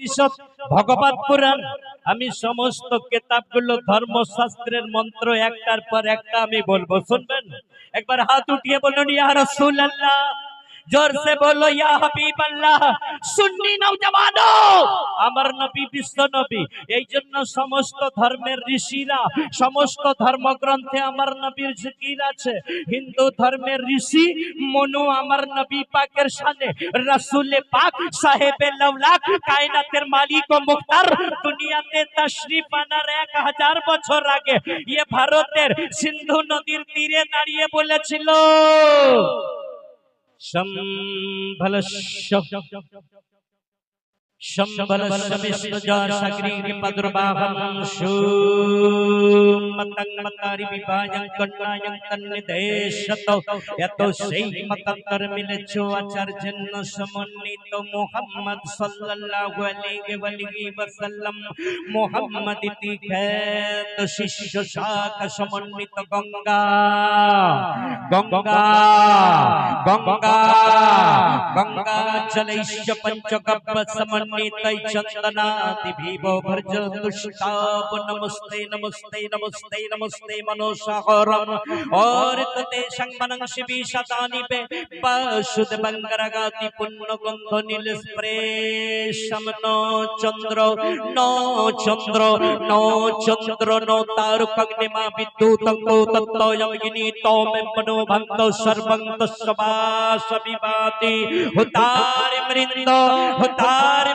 উপনিষদ ভগবত পুরাণ, আমি সমস্ত কেতাবগুলো ধর্মশাস্ত্রের মন্ত্র একটার পর একটা আমি বলব, শুনবেন? একবার হাত উঠিয়ে বলুন, ইয়া রাসূলুল্লাহ। জোর সে বলো সুন্নি নওজওয়ানো আমার নবী বিশ্ব নবী এই জন্য সমস্ত ধর্মের ঋষিরা সমস্ত ধর্মগ্রন্থে আমার নবীর জিকির আছে হিন্দু ধর্মের ঋষি মনু আমার নবী পাকের সামনে রাসূলে পাক সাহেবে লাউলাক কায়নাতের মালিক ও মুখতার দুনিয়াতে তশরিফ আনার এক হাজার বছর আগে ইয়ে ভারতের সিন্ধু নদীর তীরে দাঁড়িয়ে বলেছিল। সম্ভলস্য সম্ভলস্য Shambhala Samishnajar Sakri Vipadrabhavam Shum Matang Matari Vibhajang Kandayang Tannidheshato Yato Sehi Matantar Milecho Acharjanna Samunnito Muhammad Sallallahu Alaihi Valihi Vassallam Muhammad Iti Kheta Shishya Shaka Gonga Gonga Gonga Ganga Ganga Chalaisya Panchakabha Samunnito वर्णितै चन्दनाति भीवो भर्ज दुष्टाप नमस्ते नमस्ते नमस्ते नमस्ते मनोषाहरम और तते संगमनं शिवि शतानि पे पशुद बंगरगाति पुण्य गंध नील स्प्रेशम नो चंद्र नो चंद्र नो चंद्र नो तारुकग्निमा विद्युतं को तत्तो यमगिनी तो में मनो भक्त सर्वं तस्वा सविवाति हुतार मृंद हुतार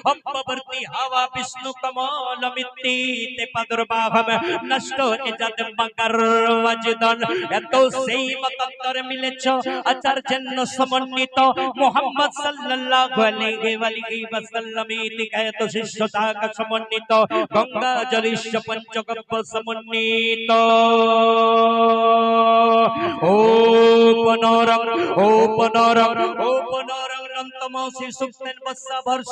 অব্ববর্তী হাওয়া বিষ্ণু কমল মিত্তি তে পাদুর্বাহম নষ্ট ইজাত মকর ওয়াজদন এত সেই মতান্তর মিলেছ আচার্যন্য সমন্বিত মোহাম্মদ সাল্লাল্লাহু আলাইহি ওয়ালিহি ওয়াসাল্লাম ইতি কায়ত শিষ্য শাখা সমন্বিত গঙ্গা জলিষ্য পঞ্চগব্য সমন্বিত ও পনরং ও পনরং ও পনরং অনন্তমসি সুক্তেন বৎসা বর্ষ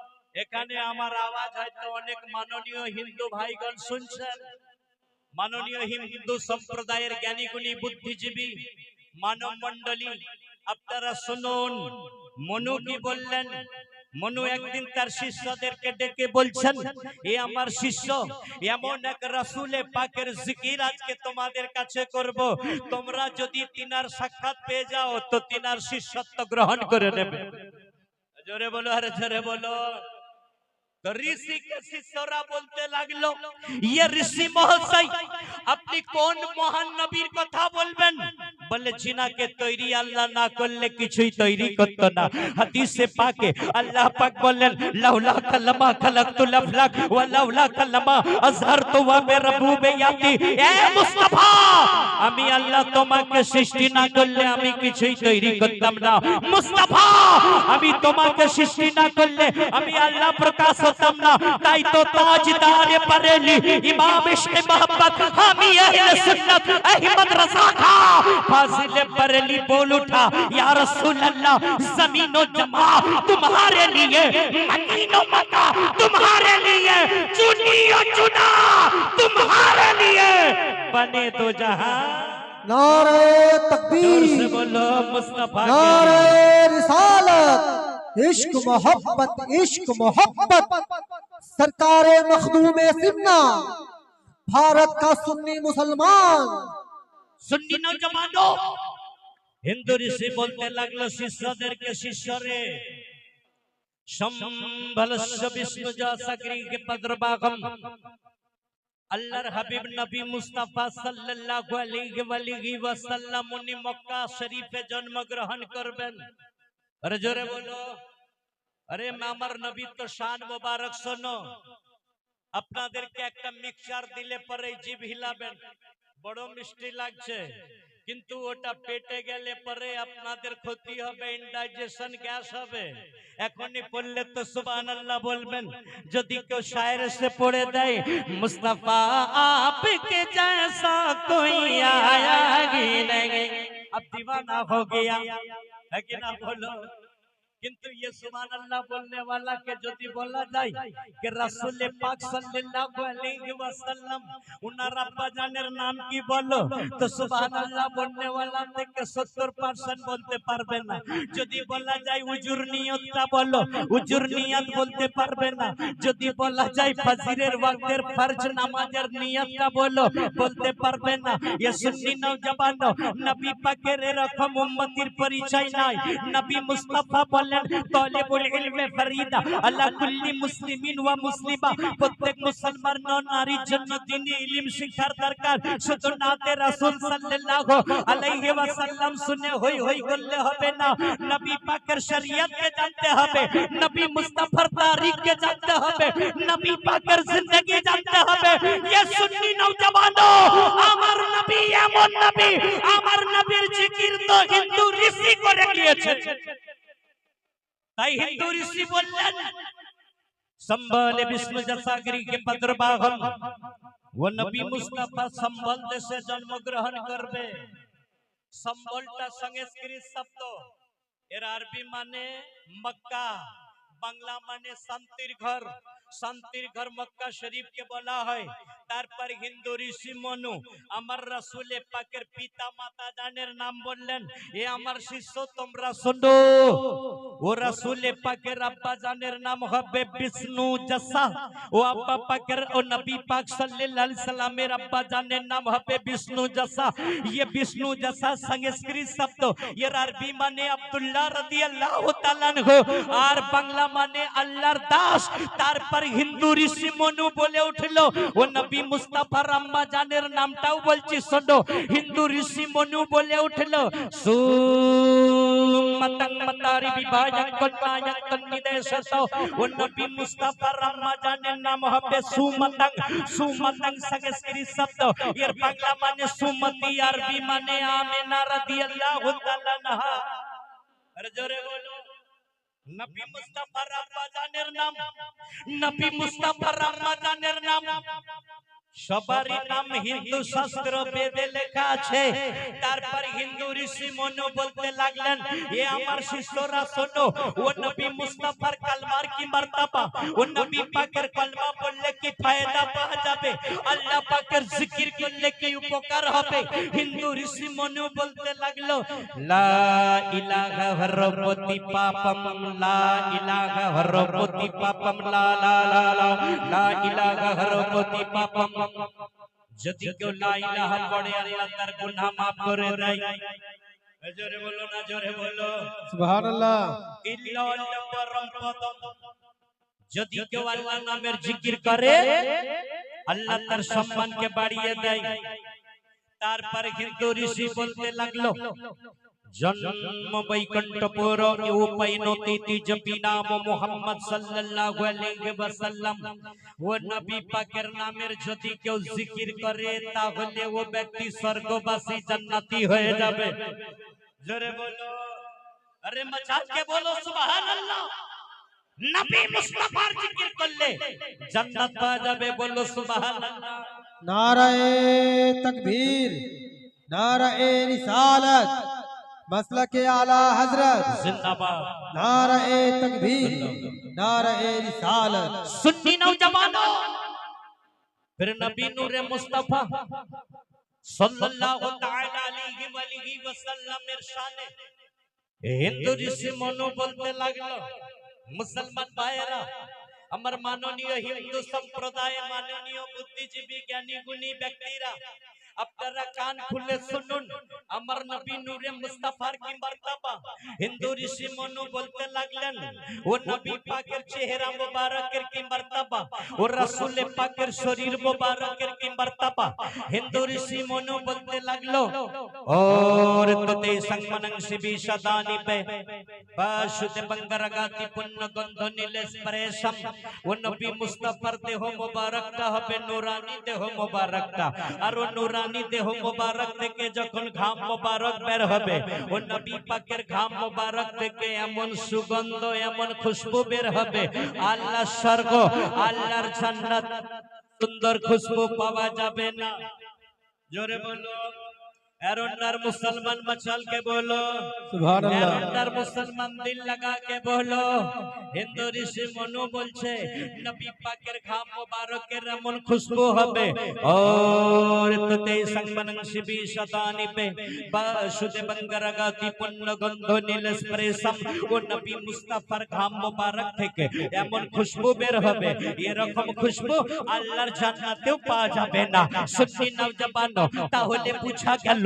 এখানে আমার আওয়াজ হয়তো অনেক মাননীয় হিন্দু ভাইগণ শুনছেন। মাননীয় হিন্দু সম্প্রদায়ের জ্ঞানীগুণী বুদ্ধিজীবী মানব মন্ডলী আপনারা শুনুন। মনু কি বললেন? মনু একদিন তার শিষ্যদেরকে ডেকে বলছেন, এ আমার শিষ্য, এমন এক রাসূলে পাকের জিকির আজকে তোমাদের কাছে করব। তোমরা যদি তিনার সাক্ষাৎ পেয়ে যাও, তো তিনার শিষ্যত্ব গ্রহণ করে নেবে। জোরে বলো, আরে জোরে বলো। তো ঋষি কে শিষ্যরা বলতে লাগল ইয়ে ঋষি মহাশয় আপনি কোন মহান নবীর কথা বলবেন? বলে, জিনাকে তৈরি আল্লাহ না করলে কিছুই তৈরি করতো না। হাদিসে পাকে আল্লাহ পাক বললেন, লাউলা কালামা খালাকতুল আফলাক ওয়া লাউলা কালামা আজহারতু ওয়া বিরাবুবিয়াতি এ মুস্তাফা, আমি আল্লাহ তোমাকে সৃষ্টি না করলে আমি কিছুই তৈরি করতাম না। মুস্তাফা, আমি তোমাকে সৃষ্টি না করলে আমি আল্লাহ প্রকাশ হতাম না। তাই তো তাজদারে বরেলি ইমাম ইশকে মোহাম্মদ আমি আহলে সুন্নাত, আহমদ रजा فاصلے پر علی بول اٹھا یا رسول اللہ زمین و جمع تمہارے لیے مدین و مدہ تمہارے لیے چنی و چنا تمہارے لیے۔ بنے تو جہاں۔ نعرہ تقبیر بولو نعرہ رسالت عشق محبت عشق محبت۔ سرکار مخدوم سمنا بھارت کا سنی مسلمان۔ সুন্নি নওজওয়ানো হিন্দু ঋষি বলতে লাগল শিষ্যদেরকে শিষ্য রে সম্ভলস্য বিষ্ণু পদ্রবাগম আল্লাহর হাবিব নবী মুস্তাফা সাল্লাল্লাহু আলাইহি ওয়ালিহি ওয়াসাল্লাম উনি মক্কা শরীফে জন্মগ্রহণ করবেন আরে জোরে বলো আরে আমার নবী তো শান মোবারক শোনো আপনাদেরকে একটা মিক্সচার দিলে পরে জিভ হিলাবেন বড় মিষ্টি লাগছে কিন্তু ওটা পেটে গেলে পরে আপনাদের ক্ষতি হবে ইনডাইজেশন গ্যাস হবে এখনই পড়লে তো সুবহান আল্লাহ বলবেন যদি কেউ শায়ের সে পড়ে দেয় মুস্তাফা आपके जैसा कोई आया ही नहीं अब दीवाना हो गया है कि ना बोलो کنتو یہ سبحان اللہ بولنے والا کہ جو تھی بولا جائی کہ رسول پاک صلی اللہ علیہ وسلم انہا رب جانر نام کی بولو تو سبحان اللہ بولنے والا کہ ستر پرسن بولتے پر بینا جو تھی بولا جائی اجرنیت کا بولو اجرنیت بولتے پر بینا جو تھی بولا جائی فزیر وقت در فرج نمازر نیت کا بولو بولتے پر بینا یہ سنی نو جبانو نبی پاکر رکھم امتیر پریچائی نائی نبی مصطفیٰ بول তালিবুল ইলমে ফরিদা আলা কুল্লি মুসলিমিন ওয়া মুসলিমা প্রত্যেক মুসলমান নারীর জন্য দ্বীনি ইলম শিক্ষার দরকার শুধু নাতে রাসূল সাল্লাল্লাহু আলাইহি ওয়াসাল্লাম শুনে হই হই করলে হবে না নবী পাকের শরীয়ত কে জানতে হবে নবী মুস্তাফার তারিখ কে জানতে হবে নবী পাকের জিন্দেগি জানতে হবে ये সুন্নি নওজওয়ানো আমার নবী এমন নবী আমার নবীর জিকির তো হিন্দু ঋষি করে গিয়েছে তাই হিন্দু ঋষি বললেন সম্বলে বিষ্ণু জাসাগরি কে পদ্রবাহন ও নবী মুস্তাফা সম্বল দেশে জন্মগ্রহণ করবে। সম্বলটা সংস্কৃত শব্দ। এর আরবি মানে মক্কা। বাংলা মানে শান্তির ঘর। শান্তির ঘর মক্কা শরীফকে বলা হয়। তারপর হিন্দু ঋষি মনু আমার রাসূলে পাকের পিতা মাতা জানের নাম বললেন এ আমার শিষ্য তোমরা শোনো ও রাসূলে পাকের আব্বা জানের নাম হবে বিষ্ণু জসা ও আব্বা পাকের ও নবী পাক সাল্লাল্লাহু আলাইহি সাল্লামের আব্বা জানের নাম হবে বিষ্ণু জসা ये विष्णु जैसा संस्कृत शब्द ये अरबी माने अब्दुल्लाह রাদিয়াল্লাহু তাআলা আনহু আর বাংলা মানে আল্লাহর দাস তারপর হিন্দু ঋষি মনু বলে উঠলো ও নবী মুস্তাফার আম্মা জানের নামটাও বলছি, শোনো। হিন্দু ঋষি মনু বলে উঠল সুমতং মতারি বিভাজন কল্পায়ন তন্নিদেশত ও নবী মুস্তাফার আম্মা জানের নাম হবে সুমতং। সুমতং সংস্কৃত শব্দ। এর বাংলা মানে সুমতি, আরবি মানে আমেনা রাদিয়াল্লাহু তাআলা আনহা। আরে জোরে বলো। নবী মুস্তাফার আব্বা জানের নাম। নবী মুস্তাফার আম্মা জানের নাম। সবারই নাম হিন্দু শাস্ত্র বেদে লেখা আছে। তারপর হিন্দু ঋষি মনু বলতে লাগলেন, এ আমার শিষ্যরা, শোনো, ও নবী মুস্তাফার কালমার কি মার্তাবা? ও নবী পাকের কলমা বললে কি ফায়দা পাওয়া যাবে? আল্লাহ পাকের জিকির করলে কি উপকার হবে? হিন্দু ঋষি মনু বলতে লাগল, লা ইলাহা হরপতি পাপম, লা ইলাহা হরপতি পাপম, লা লা লা লা ইলাহা হরপতি পাপম যদি কেউ লা ইলাহা পড়ে আল্লাহ তার গুনাহ maaf করে দেয়। জোরে বলো না জোরে বলো। সুবহানাল্লাহ। পদ যদি কেউ আল্লাহ নামের জিকির করে আল্লাহ তার সম্মানকে বাড়িয়ে দেয়। তারপরে কিন্তু ঋষি বলতে লাগল જન્મ વૈકંઠપુર એવું પૈનો તીતી જપી નામ મોહમ્મદ સલ્લલ્લાહુ અલૈહી વસલ્લમ ও নবী পাকের নামের যদি কেউ জিকির করে তাহলে ও ব্যক্তি স্বর্গবাসী জান্নাতি হয়ে যাবে জোরে বলো আরে মজাক কে বলো সুবহানাল্লাহ নবী মুস্তাফার জিকির করলে জান্নাত পাওয়া যাবে বলো সুবহানাল্লাহ নারায়ে তাকবীর নারায়ে রিসালাত مسئلہ کے اعلیٰ حضرت زندہ باد۔ نعرہ تکبیر نعرہ رسالت۔ سنی نوجوانوں پھر نبی نور مصطفیٰ صلی اللہ تعالی علیہ وآلہ وسلم ارشاد ہندو جسی منو بولتے لگلو مسلمان بائرہ ہندو سمپردائے হিন্দু সম্প্রদায়ের মাননীয় বুদ্ধিজীবী জ্ঞানী গুণী ব্যক্তিরা আপনারা কান খুলে শুনুন আমার নবী নূরে মুস্তাফার কি মর্তবা হিন্দু ঋষি মনু বলতে লাগলেন ও নবী পাকের চেহারা মুবারকের কি মর্তবা ও রাসূল পাকের শরীর মুবারকের কি মর্তবা হিন্দু ঋষি মনু বলতে লাগলো और तते संगमनं शिबि सदानि पे पाशुते बंगरगाति पुण्य गंध नीले स्परेशम वो नबी मुस्तफर देह मुबारक টা হবে নুরানি দেহ মুবারকটা আর ও নুরানি দেহ মোবারক থেকে যখন ঘাম মোবারক বের হবে, ও নবী পাকের ঘাম মোবারক থেকে এমন সুগন্ধ, এমন খুশবু বের হবে। আল্লাহ স্বর্গ, আল্লাহর জান্নাত, সুন্দর খুশবু পাওয়া যাবে না। জোরে বলো। এরন্নার মুসলমান মশাল কে বলো এরন্নার মুসলমান দিল লাগা কে বলো। হিন্দু ঋষি মনু বলছে নবী পাকের ঘাম মোবারকের এমন খুশবু হবে। ও ততে সংবনং শিবি শতানি পে। বাসুদে বঙ্গরগাতি পুণ্য গন্ধ নীল স্প্রেসম ও নবী মুস্তাফার ঘাম মোবারক থেকে এমন খুশবু বের হবে। এরকম খুশবু আল্লাহর জান্নাতেও পাওয়া যাবে না। সত্যি নওজবানো তাহলে বুঝা গেল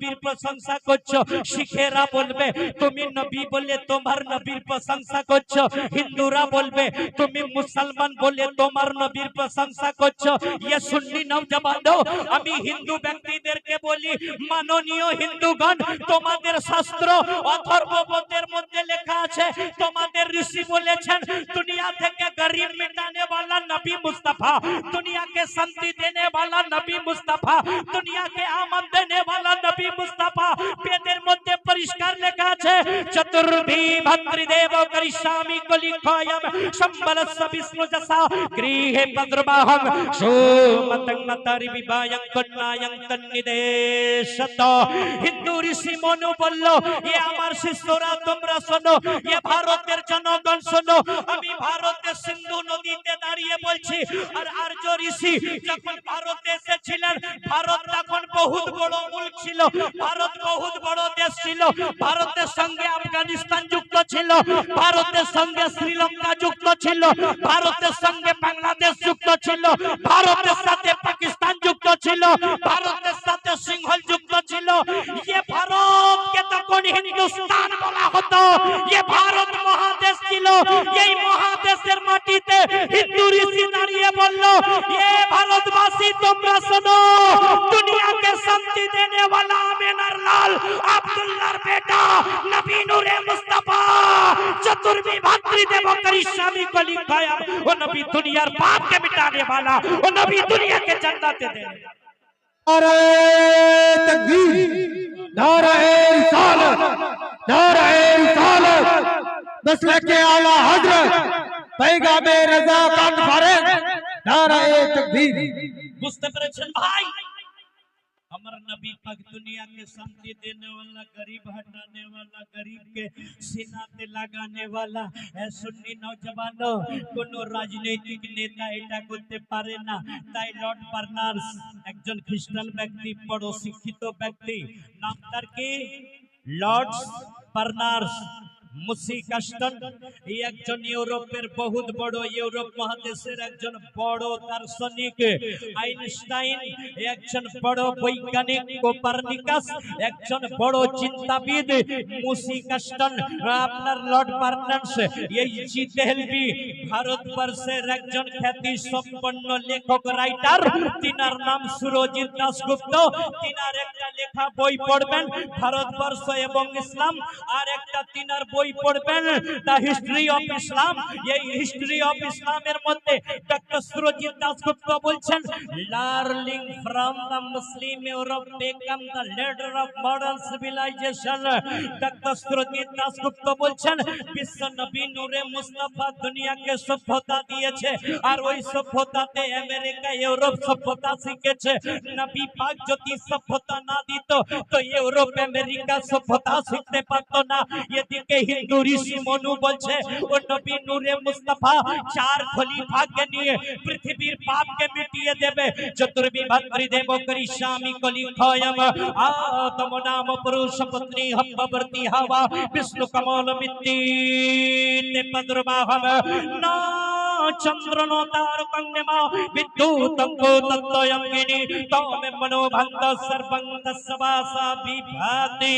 مدا دیکھ ملا دنیا کے شانتی নবী মুস্তাফা পেটের মধ্যে পরিষ্কার লেখা আছে, চতুর্ভি ভদ্রদেব করিষ্যামি কলিখয়ম, সম্বলস্য বিষ্ণু যসা গৃহে ভদ্রবাহম সোমতং মতারি বিবায়ং কন্যায়ং তন্নিদেশত। হিন্দু ঋষি মনু বলল, এ আমার শিষ্যরা, তোমরা শোনো, এ ভারতের জনগণ শোনো, আমি ভারতের সিন্ধু নদীতে দাঁড়িয়ে বলছি, আর আর্য ঋষি যখন ভারতে এসেছিলেন, ভারত তখন বহুত বড় মুলক ছিল, ভারত বহুত বড় দেশ ছিল ভারতের সঙ্গে আফগানিস্তান যুক্ত ছিল, ভারতের সঙ্গে শ্রীলঙ্কা যুক্ত ছিল, ভারতের সঙ্গে বাংলাদেশ যুক্ত ছিল, ভারতের সাথে পাকিস্তান যুক্ত ছিল, ভারতের সাথে সিংহল যুক্ত ছিল। ইয়ে ভারত যখন হিন্দুস্তান বলা হতো। এ ভারত মহাদেশ ছিল। এই মহাদেশের মাটিতে হিন্দু ঋষি দাঁড়িয়ে বলল، এ ভারতবাসী، তোমরা শোনো دنیا کے سمتی دینے والا امین ارلال عبداللہ بیٹا نبی نور مصطفیٰ چطرمی بھاتری دے بکری شامی کو لکھایا وہ نبی دنیا باپ کے مٹانے والا وہ نبی دنیا کے جنتیں دینے تکبیر دور رسالت مسلک اعلیٰ حضرت، پیغام رضا کانفرنس نعرہ تکبیر۔ مستپرچن بھائی ہمار نبی پاک دنیا کے سمتی دینے والا، غریب ہٹانے والا، غریب کے سینہ سیناتے لگانے والا۔ اے سنی نوجوانوں کنو راجنیتک نیتا ایٹا کرتے پارے نا، تائی না তাই ایک جن একজন بیکتی پڑو سکھی تو بیکتی، نام تر کی লর্ড বার্নার্স একজন বহুত বড় ইউরোপ মহাদেশের একজন বড় দার্শনিক, আইনস্টাইন, একজন বড় বৈজ্ঞানিক একজন বড় চিন্তাবিদ লর্ড এই ভারতবর্ষের একজন খ্যাতি সম্পন্ন লেখক, রাইটার, তিনার নাম সুরজিৎ দাসগুপ্ত তিনার একটা লেখা বই পড়বেন, ভারতবর্ষ এবং ইসলাম, আর একটা তিনার বই পড়বেন? দ্য হিস্ট্রি অফ ইসলাম এই হিস্ট্রি অফ ইসলামের মধ্যে ডক্টর সুরজিৎ দাসগুপ্ত বলছেন learning from the Muslim Europe became the leader of modern civilisation doctor Surajit Dasgupta বলছেন, বিশ্ব নবী নূরে মুস্তাফা দুনিয়াকে সভ্যতা দিয়েছে, আর ওই সভ্যতাতে আমেরিকা, ইউরোপ সভ্যতা শিখেছে। নবী পাক যদি সভ্যতা না দিত, তো ইউরোপ আমেরিকা সভ্যতা শিখতে পারতো না। এদিকে হিন্দু ঋষি মনু বলছে ও নবী নূরে মুস্তাফা চার খলিফাকে নিয়ে পৃথিবীর পাপকে মিটিয়ে দেবে চতুর্বি ভাতৃদেব করিষ্যামি কলি খয়ম আতম নাম পুরুষ পত্নী হব্ববর্তী হওয়া বিষ্ণু কমল মিত্তি পদ্রবাহম না সবাসা বিভাতি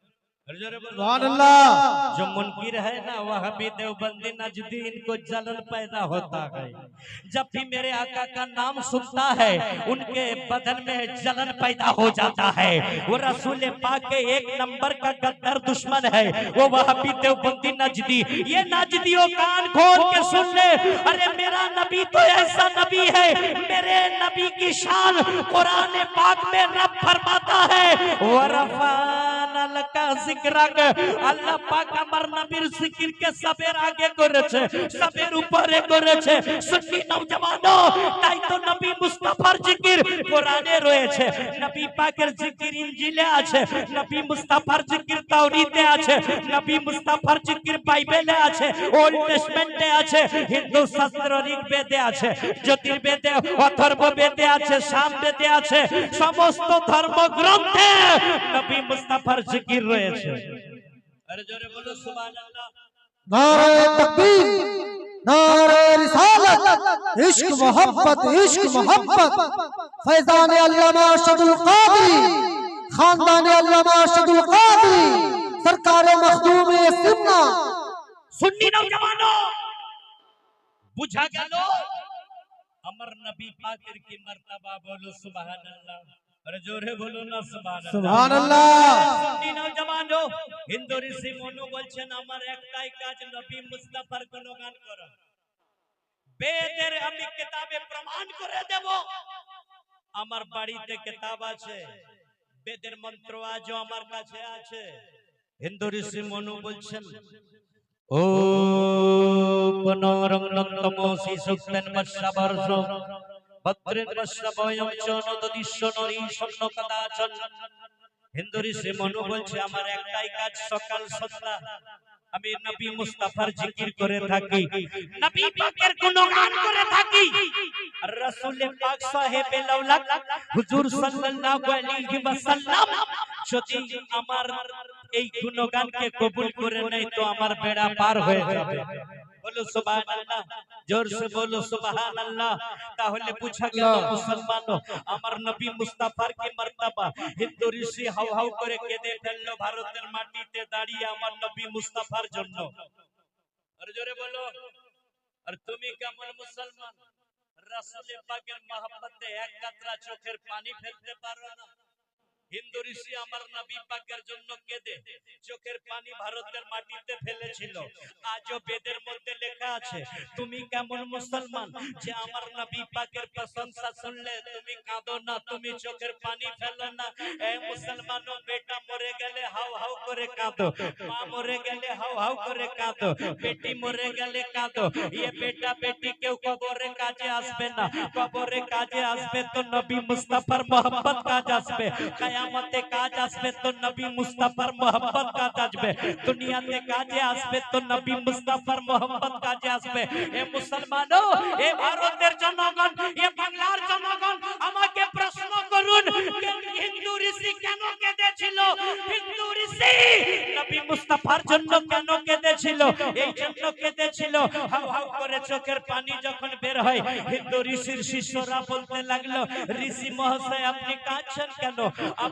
سبحان اللہ. جو منکر ہے نا، وہ بھی دیوبندی نجدی ان کو جلل پیدا ہوتا ہے۔ جب بھی میرے آقا کا نام سنتا ہے، ان کے بدن میں جلل پیدا ہو جاتا ہے۔ وہ رسول پاک کے ایک نمبر کا گدر دشمن ہے۔ وہ وہ وہابی دیوبندی نجدی۔ یہ نجدیوں کان کھول کے سن لے۔ ارے، میرا نبی تو ایسا نبی ہے۔ میرے نبی کی شان قرآن پاک میں رب فرماتا ہے۔ ورفا সবের আগে করেছে, সবের উপরে করেছে। সুন্নি নওজওয়ানো তাই তো নবী মুস্তাফার জিকির কোরআনে রয়েছে। নবী পাকের জিকির ইনজিলে আছে। নবী মুস্তাফার জিকির তাওরিতে আছে, নবী মুস্তাফার জিকির বাইবেলে আছে, ওল্ড টেস্টমেন্টে আছে, হিন্দু শাস্ত্র ঋগ্বেদে আছে, জ্যোতির্বেদে অথর্ব বেদে আছে সাম আছে, সমস্ত ধর্মগ্রন্থে নবী মুস্তাফার জিকির রয়েছে। আরে জোরে বলো, সুবহানাল্লাহ। নারে তাকবীর নারে রিসালাত, ইশক মোহাম্মদ ইশক মোহাম্মদ, ফয়জান আল্লামা আশদুল কাদরি। خاندان علامہ اشد القادری سرکار مخدوم سمنا سنی نوجوانوں বুঝা গেল? আমার নবী পাকের কি মর্তবা বলো সুবহানাল্লাহ। আর জোরে বলো না সুবহানাল্লাহ। সুবহানাল্লাহ। সুন্নি নওজওয়ানো হিন্দু ঋষি মনু বলছেন আমার একটাই কাজ নবী মুস্তাফার গুণগান করা। বেদের আমি কিতাবে প্রমাণ করে দেব। আমার বাড়িতে কিতাব আছে। বেদের মন্ত্র আজও আমার কাছে আছে। হিন্দু ঋষি মনু বলছেন, ও পুনরঙ্গন্তমসি সুক্তেন বর্ষবর্ষ ভদ্রেন বর্ষবয়ম চনদদিশ্য নরী স্বর্ণ কদাচন। হিন্দু ঋষি মনু বলছে, আমার একটাই কাজ সকাল সন্ধ্যা আমি নবী মুস্তাফার জিকির করে থাকি। নবী পাকের গুণগান করে থাকি। রাসূল পাক সাহেবে লাউলাক হুজুর সাল্লাল্লাহু আলাইহি ওয়াসাল্লাম যদি আমার এই গুণগানকে কবুল করে নেয় তো আমার বেড়া পার হয়ে যাবে। বলো সুবহানাল্লাহ। জোর সে বলো সুবহানাল্লাহ। তাহলে বুঝা গেল মুসলমান আমার নবী মুস্তাফার কি মর্তবা? হিন্দু ঋষি হাউ হাউ করে কেঁদে ফেলল ভারতের মাটিতে দাঁড়িয়ে আমার নবী মুস্তাফার জন্য। আর জোরে বলো আর তুমি কেমন মুসলমান? রাসূল পাকের মহব্বতে এক কাতরা চোখের পানি ফেলতে পারো না? হিন্দু ঋষি আমার নবী পাকের জন্য কেঁদে চোখের পানি ভারতের মাটিতে ফেলেছিল। আজও বেদের মধ্যে লেখা আছে, তুমি কেমন মুসলমান যে আমার নবী পাকের প্রশংসা শুনলে তুমি কাঁদো না, তুমি চোখের পানি ফেলো না। এ মুসলমানো বেটা মরে গেলে হাউ হাউ করে কাঁদো, মা মরে গেলে হাউ হাউ করে কাঁদো, বেটি মরে গেলে কাঁদো। ইয়ে বেটা বেটি কেউ কবরে কাজে আসবে না, কবরে কাজে আসবে তো নবী মুস্তাফার মোহাম্মত কাজ আসবে। কায়ামতে কাজ আসবে তো নবী মুস্তাফার মোহাম্মত কাজ আসবে। দুনিয়াতে কাজে আসবে তো নবী মুস্তাফার মোহাম্মত কাজে আসবে। এ মুসলমানও, এ ভারতের জনগণ, এ বাংলার জনগণ, আমাকে প্রশ্ন করুন হিন্দু ঋষি কেন কেঁদেছিল? হিন্দু ঋষি নবী মুস্তাফার জন্য কেন কেঁদেছিল? এই জন্য কেঁদেছিল। হাউ হাউ করে চোখের পানি যখন বের হয়, হিন্দু ঋষির শিষ্যরা বলতে লাগল, ঋষি মহাশয়, আপনি কাঁদছেন কেন?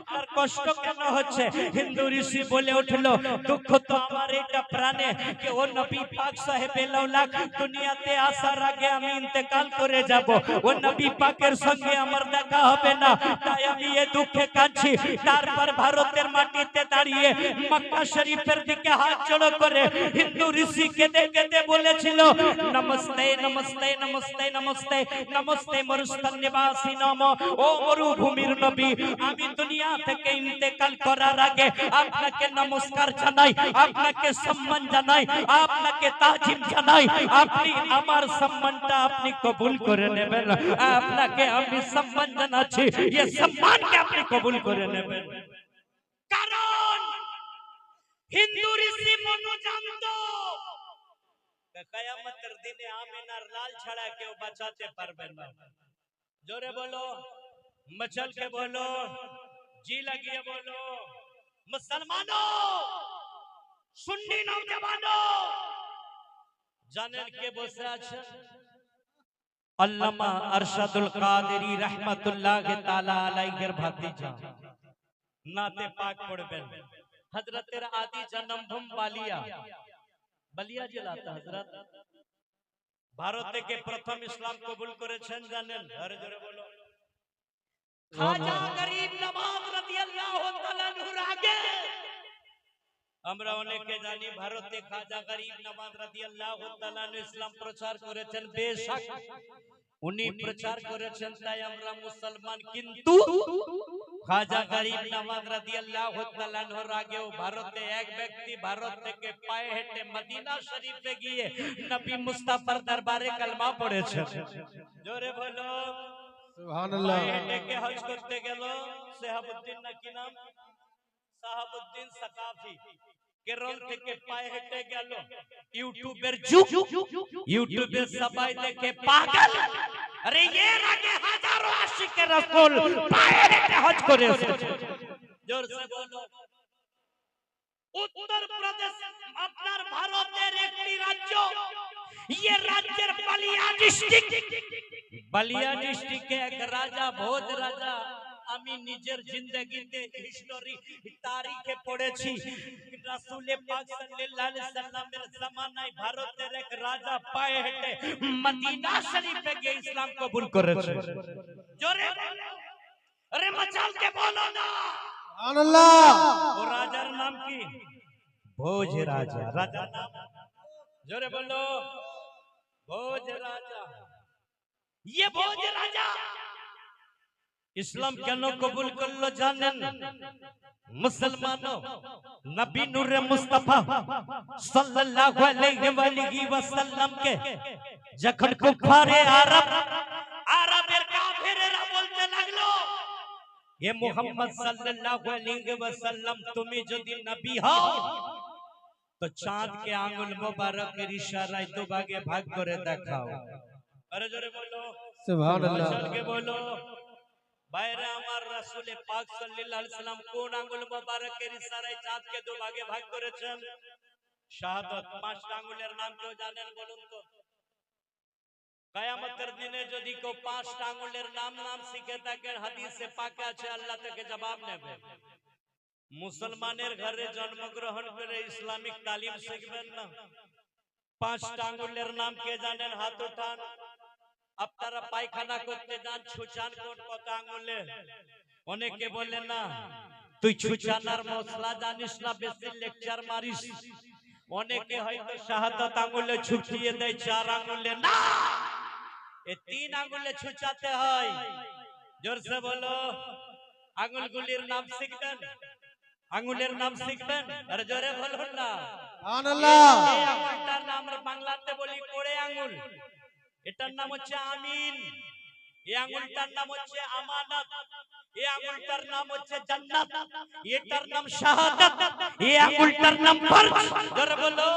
আপনার কষ্ট কেন হচ্ছে? হিন্দু ঋষি বলে উঠল, দুঃখ তো আমার এটা প্রাণে যে ও নবী পাক সাহেব লাখ দুনিয়াতে আসার আগে আমি ইন্তেকাল করে যাব। ও নবী পাকের সঙ্গে আমার দেখা হবে না। তাই আমি এ দুঃখে কাঁদছি। তারপর ভারতের মাটিতে দাঁড়িয়ে মক্কা শরীফের দিকে হাত জড়ো করে হিন্দু ঋষি কেঁদে কেঁদে বলেছিল, নমস্তে নমস্তে নমস্তে নমস্তে নমস্তে মরুস্থল নিবাসী নম। ও মরুভূমির নবী, আমি দুনিয়া থেকে ইন্তেকাল করার আগে আপনাকে নমস্কার জানাই আপনাকে সম্মান জানাই আপনাকে তাজিম জানাই আপনি আমার সম্মানটা আপনি কবুল করে নেবেন আপনাকে আমি সম্মান জানাচ্ছি এই সম্মানকে আপনি কবুল করে নেবেন কারণ হিন্দু ঋষি মনু জানতো কেয়ামতের দিনে আমিনার লাল ছাড়া কেউ বাঁচাতে পারবে না জোরে বলো মচলকে বলো जी लगिए बोलो মুসলমানো সুন্নি নওজওয়ানো জানেন কে বসে আছেন আল্লামা আরশাদুল কাদেরী রহমাতুল্লাহ তাআলা আলাইহির ভাতিজা নাতে পাক পড়বেন হযরতের আদি জন্মভূম বালিয়া বালিয়া জেলাতে হযরত ভারত থেকে প্রথম ইসলাম কবুল করেছেন জানেন আরে জোরে বলো খাজা গরিব নবাব রাদিয়াল্লাহু তাআলা নূর আগে আমরা অনেকে জানি ভারতে খাজা গরিব নবাব রাদিয়াল্লাহু তাআলা নূর ইসলাম প্রচার করেছেন বেশক উনি প্রচার করেছেন তাই আমরা মুসলমান কিন্তু খাজা গরিব নবাব রাদিয়াল্লাহু তাআলা নূর আগেও ভারতে এক ব্যক্তি ভারত থেকে পায়ে হেঁটে মদিনা শরীফে গিয়ে নবী মুস্তাফার দরবারে কালমা পড়েছেন জোরে বলো সুবহানাল্লাহ পায়ে হেঁটে কে হজ করতে গেল সেহাবুদ্দিন না কি নাম সাহাবুদ্দিন সাকাফি কেরল থেকে পায়ে হেঁটে গেল ইউটিউবের যুগ ইউটিউবের সবাই দেখে পাগল আরে এর আগে হাজারো আশিকে রাসূল পায়ে হেঁটে হজ করে এসেছে জোর সে বলো উত্তর প্রদেশ আপনার ভারতের একটি রাজ্য ये রাজ্যের বালিয়া ডিস্ট্রিক্ট বালিয়া ডিস্ট্রিক্টে এক রাজা ভোজ রাজা আমি নিজের জিন্দগিতে হিস্টোরি তারিখে পড়েছি রাসূলে পাক সাল্লাল্লাহু আলাইহি সাল্লামের জামানায় ভারতের এক রাজা পায়ে হেঁটে মদিনা শরীফে গিয়ে ইসলাম কবুল করেছে জোরে। আরে মচালকে বলো না সুবহানাল্লাহ ও রাজার নাম কি ভোজ রাজা রাজার নাম জোরে বলো ভোজ রাজা ये ভোজ রাজা ইসলাম কেন কবুল করল জানেন মুসলমানও নবী নূরে মুস্তাফা সাল্লাল্লাহু আলাইহি ওয়ালিহি ওয়াসাল্লাম কে যখন কুফারে আরব আরবের কাফেরেরা বলতে লাগল এ মোহাম্মদ সাল্লাল্লাহু আলাইহি ওয়াসাল্লাম তুমি যদি নবী হও তো চাঁদ কে আঙ্গুল মোবারকের ইশারায় দুভাগে ভাগ করে দেখাও। আরে জোরে বলো। সুবহানাল্লাহ। মশালকে বলো বাইরে আমার রাসূলে পাক সাল্লাল্লাহু আলাইহি সাল্লাম কোন আঙ্গুল মোবারকের ইশারায় চাঁদকে দুভাগে ভাগ করেছেন? শাহাদাত পাঁচটা আঙ্গুলের নাম কেউ জানেন বলুন তো? কায়ামতের দিনে যদি কেউ পাঁচটা আঙ্গুলের নাম নাম শিখে থাকে হাদিসে পাকে আছে আল্লাহ থেকে জবাব নেবে। মুসলমানের ঘরে জন্মগ্রহণ করে ইসলামিক তালিম শিখবেন না। পাঁচটা আঙ্গুলের নাম কে জানেন? হাত উঠান। আপনারা পায়খানা করতে যান, ছুচান কোন কত আঙ্গুলে অনেকে বললেন না, তুই ছুচানার মশলা জানিস না, বেশি লেকচার মারিস। অনেকে হয়তো শাহাদাত আঙ্গুলে ছুটিয়ে দেয়, চার আঙ্গুলে না! এ তিন আঙ্গুলে ছুচাতে হয়। জোরসে বলো আঙ্গুলগুলির নাম শিখবেন? আঙ্গুলের নাম শিখবেন? আর জোরে বলুন না। সুবহানাল্লাহ। এই আঙ্গুলটার নাম আমরা বাংলাতে বলি কোড়ে আঙ্গুল এটার নাম হচ্ছে আমিন। এই আঙ্গুলটার নাম হচ্ছে আমানত। এই আঙ্গুলটার নাম হচ্ছে জান্নাত। এটার নাম শাহাদাত। এই আঙ্গুলটার নাম ফরজ। জোরে বলো।